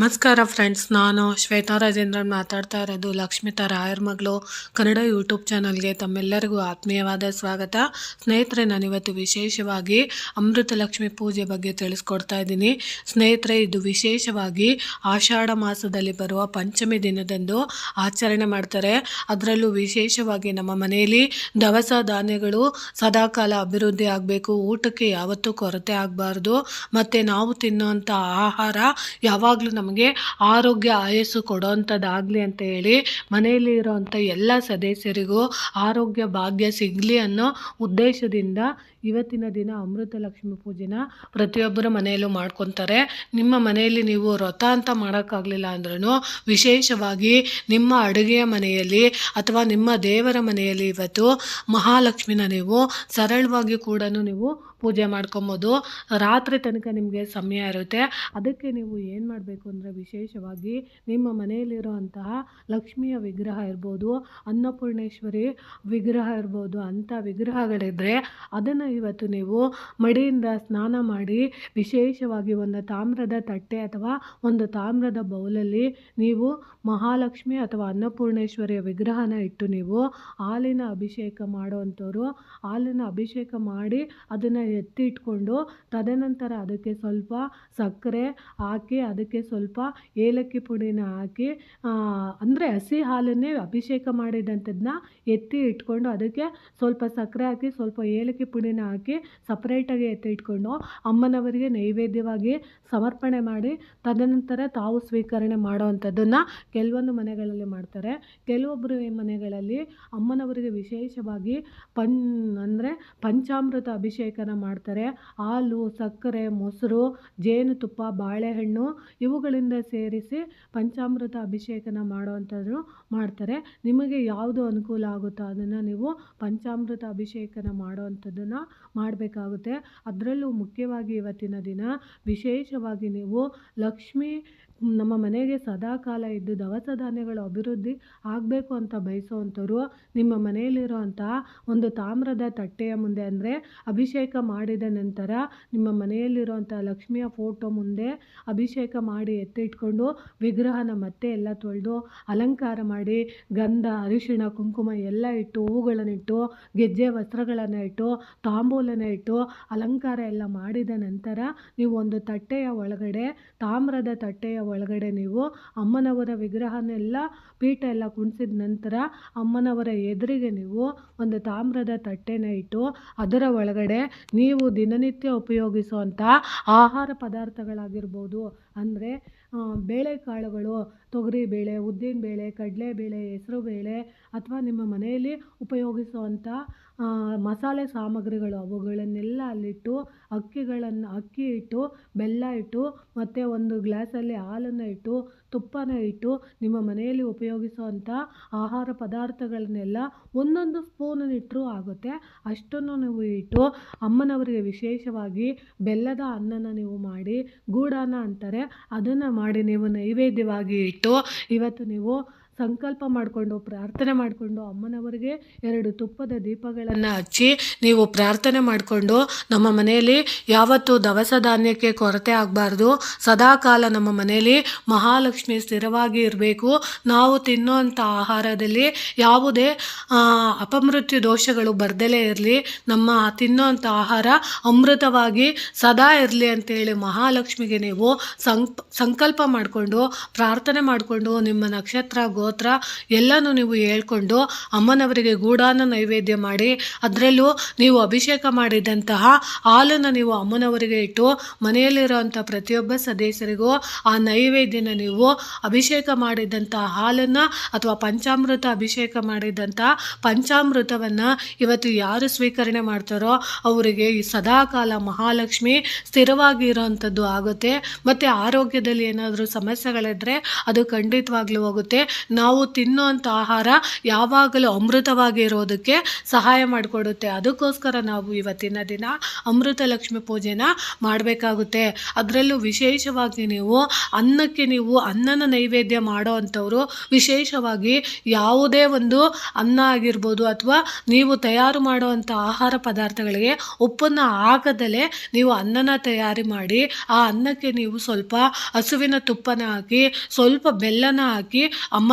ನಮಸ್ಕಾರ ಫ್ರೆಂಡ್ಸ್, ನಾನು ಶ್ವೇತಾ ರಾಜೇಂದ್ರನ್ ಮಾತಾಡ್ತಾ ಇರೋದು ಲಕ್ಷ್ಮಿತಾ ರಾಯರ್ ಮಗಳು. ಕನ್ನಡ ಯೂಟ್ಯೂಬ್ ಚಾನಲ್ಗೆ ತಮ್ಮೆಲ್ಲರಿಗೂ ಆತ್ಮೀಯವಾದ ಸ್ವಾಗತ. ಸ್ನೇಹಿತರೆ ನಾನಿವತ್ತು ವಿಶೇಷವಾಗಿ ಅಮೃತ ಲಕ್ಷ್ಮಿ ಪೂಜೆ ಬಗ್ಗೆ ತಿಳಿಸ್ಕೊಡ್ತಾ ಇದ್ದೀನಿ. ಸ್ನೇಹಿತರೆ, ಇದು ವಿಶೇಷವಾಗಿ ಆಷಾಢ ಮಾಸದಲ್ಲಿ ಬರುವ ಪಂಚಮಿ ದಿನದಂದು ಆಚರಣೆ ಮಾಡ್ತಾರೆ. ಅದರಲ್ಲೂ ವಿಶೇಷವಾಗಿ ನಮ್ಮ ಮನೆಯಲ್ಲಿ ದವಸ ಧಾನ್ಯಗಳು ಸದಾಕಾಲ ಅಭಿವೃದ್ಧಿ ಆಗಬೇಕು, ಊಟಕ್ಕೆ ಯಾವತ್ತೂ ಕೊರತೆ ಆಗಬಾರ್ದು. ಮತ್ತು ನಾವು ತಿನ್ನುವಂಥ ಆಹಾರ ಯಾವಾಗಲೂ ನಮಗೆ ಆರೋಗ್ಯ ಆಯಸ್ಸು ಕೊಡೋವಂಥದ್ದಾಗಲಿ ಅಂತ ಹೇಳಿ ಮನೆಯಲ್ಲಿ ಇರೋವಂಥ ಎಲ್ಲ ಸದಸ್ಯರಿಗೂ ಆರೋಗ್ಯ ಭಾಗ್ಯ ಸಿಗಲಿ ಅನ್ನೋ ಉದ್ದೇಶದಿಂದ ಇವತ್ತಿನ ದಿನ ಅಮೃತ ಲಕ್ಷ್ಮಿ ಪೂಜೆನ ಪ್ರತಿಯೊಬ್ಬರ ಮನೆಯಲ್ಲೂ ಮಾಡ್ಕೊತಾರೆ. ನಿಮ್ಮ ಮನೆಯಲ್ಲಿ ನೀವು ವ್ರತ ಅಂತ ಮಾಡೋಕ್ಕಾಗಲಿಲ್ಲ ಅಂದ್ರೂ ವಿಶೇಷವಾಗಿ ನಿಮ್ಮ ಅಡುಗೆಯ ಮನೆಯಲ್ಲಿ ಅಥವಾ ನಿಮ್ಮ ದೇವರ ಮನೆಯಲ್ಲಿ ಇವತ್ತು ಮಹಾಲಕ್ಷ್ಮಿನ ನೀವು ಸರಳವಾಗಿ ಕೂಡ ನೀವು ಪೂಜೆ ಮಾಡ್ಕೊಬೋದು. ರಾತ್ರಿ ತನಕ ನಿಮಗೆ ಸಮಯ ಇರುತ್ತೆ. ಅದಕ್ಕೆ ನೀವು ಏನು ಮಾಡಬೇಕು ಅಂದರೆ ವಿಶೇಷವಾಗಿ ನಿಮ್ಮ ಮನೆಯಲ್ಲಿರುವಂತಹ ಲಕ್ಷ್ಮಿಯ ವಿಗ್ರಹ ಇರ್ಬೋದು, ಅನ್ನಪೂರ್ಣೇಶ್ವರಿ ವಿಗ್ರಹ ಇರ್ಬೋದು ಅಂಥ ವಿಗ್ರಹಗಳಿದ್ದರೆ ಅದನ್ನು ಇವತ್ತು ನೀವು ಮಡಿಯಿಂದ ಸ್ನಾನ ಮಾಡಿ ವಿಶೇಷವಾಗಿ ಒಂದು ತಾಮ್ರದ ತಟ್ಟೆ ಅಥವಾ ಒಂದು ತಾಮ್ರದ ಬೌಲಲ್ಲಿ ನೀವು ಮಹಾಲಕ್ಷ್ಮಿ ಅಥವಾ ಅನ್ನಪೂರ್ಣೇಶ್ವರಿಯ ವಿಗ್ರಹನ ಇಟ್ಟು ನೀವು ಹಾಲಿನ ಅಭಿಷೇಕ ಮಾಡುವಂಥವ್ರು, ಹಾಲಿನ ಅಭಿಷೇಕ ಮಾಡಿ ಅದನ್ನು ಎತ್ತಿ ಇಟ್ಕೊಂಡು ತದನಂತರ ಅದಕ್ಕೆ ಸ್ವಲ್ಪ ಸಕ್ಕರೆ ಹಾಕಿ ಅದಕ್ಕೆ ಸ್ವಲ್ಪ ಏಲಕ್ಕಿ ಪುಡಿನ ಹಾಕಿ ಅಂದರೆ ಹಸಿ ಹಾಲನ್ನೇ ಅಭಿಷೇಕ ಮಾಡಿದಂಥದ್ದನ್ನ ಎತ್ತಿ ಇಟ್ಕೊಂಡು ಅದಕ್ಕೆ ಸ್ವಲ್ಪ ಸಕ್ಕರೆ ಹಾಕಿ ಸ್ವಲ್ಪ ಏಲಕ್ಕಿ ಪುಡಿನ ಹಾಕಿ ಸಪ್ರೇಟಾಗಿ ಎತ್ತಿ ಇಟ್ಕೊಂಡು ಅಮ್ಮನವರಿಗೆ ನೈವೇದ್ಯವಾಗಿ ಸಮರ್ಪಣೆ ಮಾಡಿ ತದನಂತರ ತಾವು ಸ್ವೀಕರಣೆ ಮಾಡೋವಂಥದ್ದನ್ನು ಕೆಲವೊಂದು ಮನೆಗಳಲ್ಲಿ ಮಾಡ್ತಾರೆ. ಕೆಲವೊಬ್ಬರು ಮನೆಗಳಲ್ಲಿ ಅಮ್ಮನವರಿಗೆ ವಿಶೇಷವಾಗಿ ಪನ್ ಅಂದರೆ ಪಂಚಾಮೃತ ಅಭಿಷೇಕನ ಮಾಡ್ತಾರೆ. ಹಾಲು, ಸಕ್ಕರೆ, ಮೊಸರು, ಜೇನುತುಪ್ಪ, ಬಾಳೆಹಣ್ಣು ಇವುಗಳಿಂದ ಸೇರಿಸಿ ಪಂಚಾಮೃತ ಅಭಿಷೇಕನ ಮಾಡುವಂಥದ್ದು ಮಾಡ್ತಾರೆ. ನಿಮಗೆ ಯಾವುದು ಅನುಕೂಲ ಆಗುತ್ತೋ ಅದನ್ನು ನೀವು ಪಂಚಾಮೃತ ಅಭಿಷೇಕನ ಮಾಡುವಂಥದ್ದನ್ನು ಮಾಡಬೇಕಾಗುತ್ತೆ. ಅದರಲ್ಲೂ ಮುಖ್ಯವಾಗಿ ಇವತ್ತಿನ ದಿನ ವಿಶೇಷವಾಗಿ ನೀವು ಲಕ್ಷ್ಮೀ ನಮ್ಮ ಮನೆಗೆ ಸದಾಕಾಲ ಇದ್ದು ದವಸ ಧಾನ್ಯಗಳು ಅಭಿವೃದ್ಧಿ ಆಗಬೇಕು ಅಂತ ಬಯಸುವಂಥವ್ರು, ನಿಮ್ಮ ಮನೆಯಲ್ಲಿರುವಂತಹ ಒಂದು ತಾಮ್ರದ ತಟ್ಟೆಯ ಮುಂದೆ ಅಂದರೆ ಅಭಿಷೇಕ ಮಾಡಿದ ನಂತರ ನಿಮ್ಮ ಮನೆಯಲ್ಲಿರುವಂಥ ಲಕ್ಷ್ಮಿಯ ಫೋಟೋ ಮುಂದೆ ಅಭಿಷೇಕ ಮಾಡಿ ಎತ್ತಿಟ್ಕೊಂಡು ವಿಗ್ರಹನ ಮತ್ತೆ ಎಲ್ಲ ತೊಳೆದು ಅಲಂಕಾರ ಮಾಡಿ ಗಂಧ, ಅರಿಶಿಣ, ಕುಂಕುಮ ಎಲ್ಲ ಇಟ್ಟು ಹೂಗಳನ್ನಿಟ್ಟು, ಗೆಜ್ಜೆ ವಸ್ತ್ರಗಳನ್ನು ಇಟ್ಟು, ತಾಂಬೂಲನ ಇಟ್ಟು ಅಲಂಕಾರ ಎಲ್ಲ ಮಾಡಿದ ನಂತರ ನೀವು ಒಂದು ತಟ್ಟೆಯ ಒಳಗಡೆ ತಾಮ್ರದ ತಟ್ಟೆಯ ಒಳಗಡೆ ನೀವು ಅಮ್ಮನವರ ವಿಗ್ರಹನೆಲ್ಲ ಪೀಠ ಎಲ್ಲ ಕುಣಿಸಿದ ನಂತರ ಅಮ್ಮನವರ ಎದುರಿಗೆ ನೀವು ಒಂದು ತಾಮ್ರದ ತಟ್ಟೆನ ಇಟ್ಟು ಅದರ ಒಳಗಡೆ ನೀವು ದಿನನಿತ್ಯ ಉಪಯೋಗಿಸುವಂಥ ಆಹಾರ ಪದಾರ್ಥಗಳಾಗಿರ್ಬೋದು. ಅಂದರೆ ಬೇಳೆಕಾಳುಗಳು ಕಡಲೆ ಉದ್ದಿನಬೇಳೆ, ಕಡಲೆಬೇಳೆ, ಹೆಸರುಬೇಳೆ ಅಥವಾ ನಿಮ್ಮ ಮನೆಯಲ್ಲಿ ಉಪಯೋಗಿಸುವಂಥ ಮಸಾಲೆ ಸಾಮಗ್ರಿಗಳು, ಅವುಗಳನ್ನೆಲ್ಲ ಅಲ್ಲಿಟ್ಟು ಅಕ್ಕಿಗಳನ್ನು ಅಕ್ಕಿ ಇಟ್ಟು, ಬೆಲ್ಲ ಇಟ್ಟು ಮತ್ತು ಒಂದು ಗ್ಲಾಸಲ್ಲಿ ಹಾಲನ್ನು ಇಟ್ಟು ತುಪ್ಪನ ಇಟ್ಟು ನಿಮ್ಮ ಮನೆಯಲ್ಲಿ ಉಪಯೋಗಿಸುವಂಥ ಆಹಾರ ಪದಾರ್ಥಗಳನ್ನೆಲ್ಲ ಒಂದೊಂದು ಸ್ಪೂನನ್ನಿಟ್ಟರೂ ಆಗುತ್ತೆ. ಅಷ್ಟನ್ನು ನೀವು ಇಟ್ಟು ಅಮ್ಮನವರಿಗೆ ವಿಶೇಷವಾಗಿ ಬೆಲ್ಲದ ಅನ್ನನ ನೀವು ಮಾಡಿ ಗೂಡಾನ ಅಂತಾರೆ, ಅದನ್ನು ಮಾಡಿ ನೀವು ನೈವೇದ್ಯವಾಗಿ ಇಟ್ಟು ಇವತ್ತು ನೀವು ಸಂಕಲ್ಪ ಮಾಡಿಕೊಂಡು, ಪ್ರಾರ್ಥನೆ ಮಾಡಿಕೊಂಡು ಅಮ್ಮನವರಿಗೆ ಎರಡು ತುಪ್ಪದ ದೀಪಗಳನ್ನು ಹಚ್ಚಿ ನೀವು ಪ್ರಾರ್ಥನೆ ಮಾಡಿಕೊಂಡು ನಮ್ಮ ಮನೆಯಲ್ಲಿ ಯಾವತ್ತೂ ದವಸ ಧಾನ್ಯಕ್ಕೆ ಕೊರತೆ ಆಗಬಾರ್ದು. ಸದಾಕಾಲ ನಮ್ಮ ಮನೆಯಲ್ಲಿ ಮಹಾಲಕ್ಷ್ಮಿ ಸ್ಥಿರವಾಗಿ ಇರಬೇಕು. ನಾವು ತಿನ್ನುವಂಥ ಆಹಾರದಲ್ಲಿ ಯಾವುದೇ ಅಪಮೃತ್ಯು ದೋಷಗಳು ಬರ್ದಲೇ ಇರಲಿ. ನಮ್ಮ ತಿನ್ನುವಂಥ ಆಹಾರ ಅಮೃತವಾಗಿ ಸದಾ ಇರಲಿ ಅಂತೇಳಿ ಮಹಾಲಕ್ಷ್ಮಿಗೆ ನೀವು ಸಂಕ್ ಸಂಕಲ್ಪ ಮಾಡಿಕೊಂಡು, ಪ್ರಾರ್ಥನೆ ಮಾಡಿಕೊಂಡು ನಿಮ್ಮ ನಕ್ಷತ್ರ ಗೋತ್ರ ಎಲ್ಲನೂ ನೀವು ಹೇಳ್ಕೊಂಡು ಅಮ್ಮನವರಿಗೆ ಗೂಡಾನ ನೈವೇದ್ಯ ಮಾಡಿ, ಅದರಲ್ಲೂ ನೀವು ಅಭಿಷೇಕ ಮಾಡಿದಂತಹ ಹಾಲನ್ನು ನೀವು ಅಮ್ಮನವರಿಗೆ ಇಟ್ಟು ಮನೆಯಲ್ಲಿರುವಂಥ ಪ್ರತಿಯೊಬ್ಬ ಸದಸ್ಯರಿಗೂ ಆ ನೈವೇದ್ಯನ ನೀವು ಅಭಿಷೇಕ ಮಾಡಿದಂಥ ಹಾಲನ್ನು ಅಥವಾ ಪಂಚಾಮೃತ ಅಭಿಷೇಕ ಮಾಡಿದಂಥ ಪಂಚಾಮೃತವನ್ನು ಇವತ್ತು ಯಾರು ಸ್ವೀಕರಣೆ ಮಾಡ್ತಾರೋ ಅವರಿಗೆ ಸದಾಕಾಲ ಮಹಾಲಕ್ಷ್ಮಿ ಸ್ಥಿರವಾಗಿ ಇರೋವಂಥದ್ದು ಆಗುತ್ತೆ. ಮತ್ತು ಆರೋಗ್ಯದಲ್ಲಿ ಏನಾದರೂ ಸಮಸ್ಯೆಗಳಿದ್ದರೆ ಅದು ಖಂಡಿತವಾಗ್ಲೂ ಹೋಗುತ್ತೆ. ನಾವು ತಿನ್ನುವಂಥ ಆಹಾರ ಯಾವಾಗಲೂ ಅಮೃತವಾಗಿ ಇರೋದಕ್ಕೆ ಸಹಾಯ ಮಾಡಿಕೊಡುತ್ತೆ. ಅದಕ್ಕೋಸ್ಕರ ನಾವು ಇವತ್ತಿನ ದಿನ ಅಮೃತ ಲಕ್ಷ್ಮಿ ಪೂಜೆನ ಮಾಡಬೇಕಾಗುತ್ತೆ. ಅದರಲ್ಲೂ ವಿಶೇಷವಾಗಿ ನೀವು ಅನ್ನಕ್ಕೆ ನೀವು ಅನ್ನನ ನೈವೇದ್ಯ ಮಾಡೋ ಅಂಥವ್ರು ವಿಶೇಷವಾಗಿ ಯಾವುದೇ ಒಂದು ಅನ್ನ ಆಗಿರ್ಬೋದು ಅಥವಾ ನೀವು ತಯಾರು ಮಾಡುವಂಥ ಆಹಾರ ಪದಾರ್ಥಗಳಿಗೆ ಉಪ್ಪನ್ನು ಹಾಕದಲೇ ನೀವು ಅನ್ನನ ತಯಾರಿ ಮಾಡಿ ಆ ಅನ್ನಕ್ಕೆ ನೀವು ಸ್ವಲ್ಪ ಹಸುವಿನ ತುಪ್ಪನ ಹಾಕಿ, ಸ್ವಲ್ಪ ಬೆಲ್ಲನ ಹಾಕಿ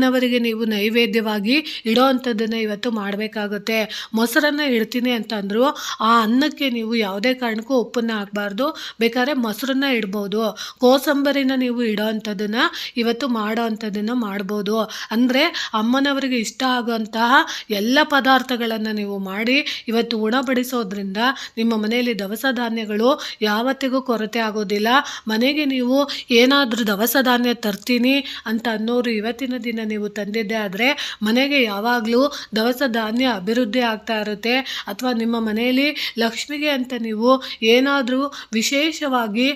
ಅಮ್ಮನವರಿಗೆ ನೀವು ನೈವೇದ್ಯವಾಗಿ ಇಡೋ ಅಂಥದ್ದನ್ನು ಇವತ್ತು ಮಾಡಬೇಕಾಗುತ್ತೆ. ಮೊಸರನ್ನು ಇಡ್ತೀನಿ ಅಂತಂದರೂ ಆ ಅನ್ನಕ್ಕೆ ನೀವು ಯಾವುದೇ ಕಾರಣಕ್ಕೂ ಉಪ್ಪನ್ನು ಹಾಕಬಾರ್ದು. ಬೇಕಾದ್ರೆ ಮೊಸರನ್ನ ಇಡ್ಬೋದು. ಕೋಸಂಬರಿನ ನೀವು ಇಡೋ ಅಂಥದ್ದನ್ನು ಇವತ್ತು ಮಾಡೋ ಅಂಥದ್ದನ್ನು ಮಾಡ್ಬೋದು. ಅಂದರೆ ಅಮ್ಮನವರಿಗೆ ಇಷ್ಟ ಆಗುವಂತಹ ಎಲ್ಲ ಪದಾರ್ಥಗಳನ್ನು ನೀವು ಮಾಡಿ ಇವತ್ತು ಉಣಬಡಿಸೋದ್ರಿಂದ ನಿಮ್ಮ ಮನೆಯಲ್ಲಿ ದವಸ ಧಾನ್ಯಗಳು ಯಾವತ್ತಿಗೂ ಕೊರತೆ ಆಗೋದಿಲ್ಲ. ಮನೆಗೆ ನೀವು ಏನಾದರೂ ದವಸ ಧಾನ್ಯ ತರ್ತೀನಿ ಅಂತ ಅನ್ನೋರು ಇವತ್ತಿನ ದಿನ ನೀವು ತಂದಿದ್ದೆ ಆದರೆ ಮನೆಗೆ ಯಾವಾಗಲೂ ದವಸ ಧಾನ್ಯ ಅಭಿವೃದ್ಧಿ ಆಗ್ತಾ ಇರುತ್ತೆ. ಅಥವಾ ನಿಮ್ಮ ಮನೆಯಲ್ಲಿ ಲಕ್ಷ್ಮಿಗೆ ಅಂತ ನೀವು ಏನಾದರೂ ವಿಶೇಷವಾಗಿ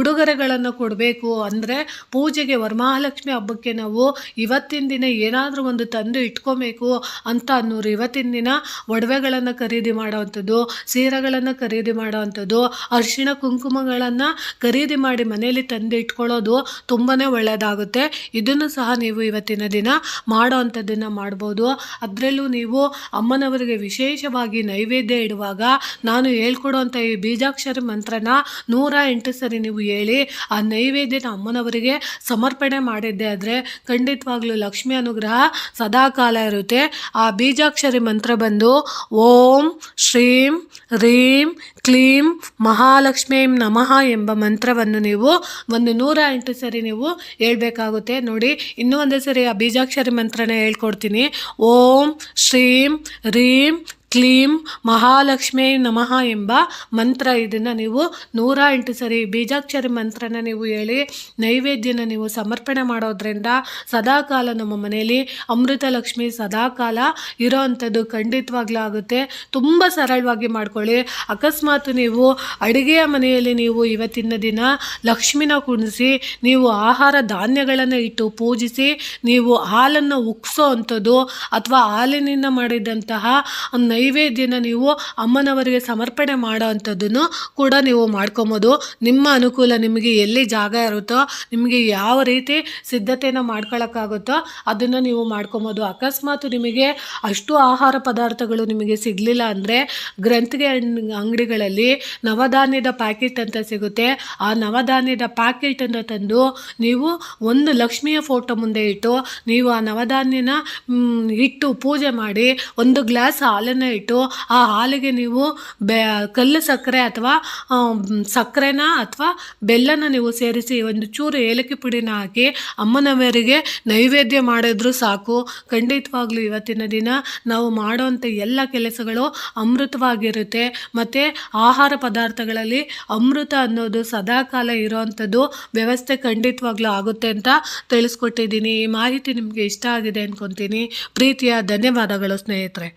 ಉಡುಗೊರೆಗಳನ್ನು ಕೊಡಬೇಕು ಅಂದರೆ ಪೂಜೆಗೆ ವರಮಹಾಲಕ್ಷ್ಮಿ ಹಬ್ಬಕ್ಕೆ ನಾವು ಇವತ್ತಿನ ದಿನ ಏನಾದರೂ ಒಂದು ತಂದು ಇಟ್ಕೋಬೇಕು ಅಂತ ಅನ್ನೋರು ಇವತ್ತಿನ ದಿನ ಒಡವೆಗಳನ್ನು ಖರೀದಿ ಮಾಡೋವಂಥದ್ದು, ಸೀರೆಗಳನ್ನು ಖರೀದಿ ಮಾಡೋವಂಥದ್ದು, ಅರಿಶಿಣ ಕುಂಕುಮಗಳನ್ನು ಖರೀದಿ ಮಾಡಿ ಮನೆಯಲ್ಲಿ ತಂದು ಇಟ್ಕೊಳ್ಳೋದು ತುಂಬಾ ಒಳ್ಳೆಯದಾಗುತ್ತೆ ಇದನ್ನು ಸಹ ನೀವು ಇವತ್ತಿನ ದಿನ ಮಾಡೋ ಅಂಥದ್ದನ್ನು ಮಾಡ್ಬೋದು. ಅದರಲ್ಲೂ ನೀವು ಅಮ್ಮನವರಿಗೆ ವಿಶೇಷವಾಗಿ ನೈವೇದ್ಯ ಇಡುವಾಗ ನಾನು ಹೇಳ್ಕೊಡುವಂಥ ಈ ಬೀಜಾಕ್ಷರಿ ಮಂತ್ರನ ನೂರ ಎಂಟು ಸರಿ ನೀವು ಹೇಳಿ ಆ ನೈವೇದ್ಯನ ಅಮ್ಮನವರಿಗೆ ಸಮರ್ಪಣೆ ಮಾಡಿದ್ದೆ ಆದರೆ ಖಂಡಿತವಾಗ್ಲೂ ಲಕ್ಷ್ಮಿ ಅನುಗ್ರಹ ಸದಾಕಾಲ ಇರುತ್ತೆ. ಆ ಬೀಜಾಕ್ಷರಿ ಮಂತ್ರ ಬಂದು ಓಂ, ಶ್ರೀಂ, ರೀಂ ಕ್ಲೀಂ ಮಹಾಲಕ್ಷ್ಮೀಂ ನಮಃ ಎಂಬ ಮಂತ್ರವನ್ನು ನೀವು ಒಂದು ನೂರ ಎಂಟು ಸರಿ ನೀವು ಹೇಳ್ಬೇಕಾಗುತ್ತೆ. ನೋಡಿ, ಇನ್ನೂ ಒಂದು ಸರಿ ಆ ಬೀಜಾಕ್ಷರಿ ಮಂತ್ರನೇ ಹೇಳ್ಕೊಡ್ತೀನಿ. ಓಂ, ಶ್ರೀಂ, ರೀಂ ಕ್ಲೀಂ ಮಹಾಲಕ್ಷ್ಮೀ ನಮಃ ಎಂಬ ಮಂತ್ರ ಇದನ್ನು ನೀವು ನೂರ ಎಂಟು ಸರಿ ಬೀಜಾಕ್ಷರಿ ಮಂತ್ರನ ನೀವು ಹೇಳಿ, ನೈವೇದ್ಯನ ನೀವು ಸಮರ್ಪಣೆ ಮಾಡೋದ್ರಿಂದ ಸದಾಕಾಲ ನಮ್ಮ ಮನೆಯಲ್ಲಿ ಅಮೃತ ಲಕ್ಷ್ಮಿ ಸದಾಕಾಲ ಇರೋ ಅಂಥದ್ದು ಖಂಡಿತವಾಗ್ಲೂ ಆಗುತ್ತೆ. ತುಂಬ ಸರಳವಾಗಿ ಮಾಡ್ಕೊಳ್ಳಿ. ಅಕಸ್ಮಾತ್ ನೀವು ಅಡುಗೆಯ ಮನೆಯಲ್ಲಿ ನೀವು ಇವತ್ತಿನ ದಿನ ಲಕ್ಷ್ಮಿನ ಕುಣಿಸಿ, ನೀವು ಆಹಾರ ಧಾನ್ಯಗಳನ್ನು ಇಟ್ಟು ಪೂಜಿಸಿ, ನೀವು ಹಾಲನ್ನು ಉಕ್ಸೋ ಅಂಥದ್ದು ಅಥವಾ ಹಾಲಿನಿಂದ ಮಾಡಿದಂತಹ ನೈವೇದ್ಯನ ನೀವು ಅಮ್ಮನವರಿಗೆ ಸಮರ್ಪಣೆ ಮಾಡೋ ಅಂಥದ್ದನ್ನು ಕೂಡ ನೀವು ಮಾಡ್ಕೊಬೋದು. ನಿಮ್ಮ ಅನುಕೂಲ ನಿಮಗೆ ಎಲ್ಲಿ ಜಾಗ ಇರುತ್ತೋ, ನಿಮಗೆ ಯಾವ ರೀತಿ ಸಿದ್ಧತೆಯನ್ನು ಮಾಡ್ಕೊಳ್ಳೋಕ್ಕಾಗುತ್ತೋ ಅದನ್ನು ನೀವು ಮಾಡ್ಕೊಬೋದು. ಅಕಸ್ಮಾತ್ ನಿಮಗೆ ಅಷ್ಟು ಆಹಾರ ಪದಾರ್ಥಗಳು ನಿಮಗೆ ಸಿಗಲಿಲ್ಲ ಅಂದರೆ ಗ್ರಂಥಿಗೆ ಅಂಗಡಿಗಳಲ್ಲಿ ನವಧಾನ್ಯದ ಪ್ಯಾಕೆಟ್ ಅಂತ ಸಿಗುತ್ತೆ. ಆ ನವಧಾನ್ಯದ ಪ್ಯಾಕೆಟನ್ನು ತಂದು ನೀವು ಒಂದು ಲಕ್ಷ್ಮಿಯ ಫೋಟೋ ಮುಂದೆ ಇಟ್ಟು ನೀವು ಆ ನವಧಾನ್ಯನ ಇಟ್ಟು ಪೂಜೆ ಮಾಡಿ ಒಂದು ಗ್ಲಾಸ್ ಹಾಲನ್ನು ಇಟ್ಟು ಆ ಹಾಲಿಗೆ ನೀವು ಬೆ, ಕಲ್ಲು ಸಕ್ಕರೆ ಅಥವಾ ಸಕ್ಕರೆನ ಅಥವಾ ಬೆಲ್ಲನ ನೀವು ಸೇರಿಸಿ ಒಂದು ಚೂರು ಏಲಕ್ಕಿ ಪುಡಿನ ಹಾಕಿ ಅಮ್ಮನವರಿಗೆ ನೈವೇದ್ಯ ಮಾಡಿದ್ರು ಸಾಕು. ಖಂಡಿತವಾಗ್ಲೂ ಇವತ್ತಿನ ದಿನ ನಾವು ಮಾಡುವಂಥ ಎಲ್ಲ ಕೆಲಸಗಳು ಅಮೃತವಾಗಿರುತ್ತೆ. ಮತ್ತು ಆಹಾರ ಪದಾರ್ಥಗಳಲ್ಲಿ ಅಮೃತ ಅನ್ನೋದು ಸದಾಕಾಲ ಇರೋವಂಥದ್ದು ವ್ಯವಸ್ಥೆ ಖಂಡಿತವಾಗ್ಲೂ ಆಗುತ್ತೆ ಅಂತ ತಿಳಿಸ್ಕೊಟ್ಟಿದ್ದೀನಿ. ಈ ಮಾಹಿತಿ ನಿಮಗೆ ಇಷ್ಟ ಆಗಿದೆ ಅಂದ್ಕೊತೀನಿ ಪ್ರೀತಿಯ ಧನ್ಯವಾದಗಳು ಸ್ನೇಹಿತರೆ.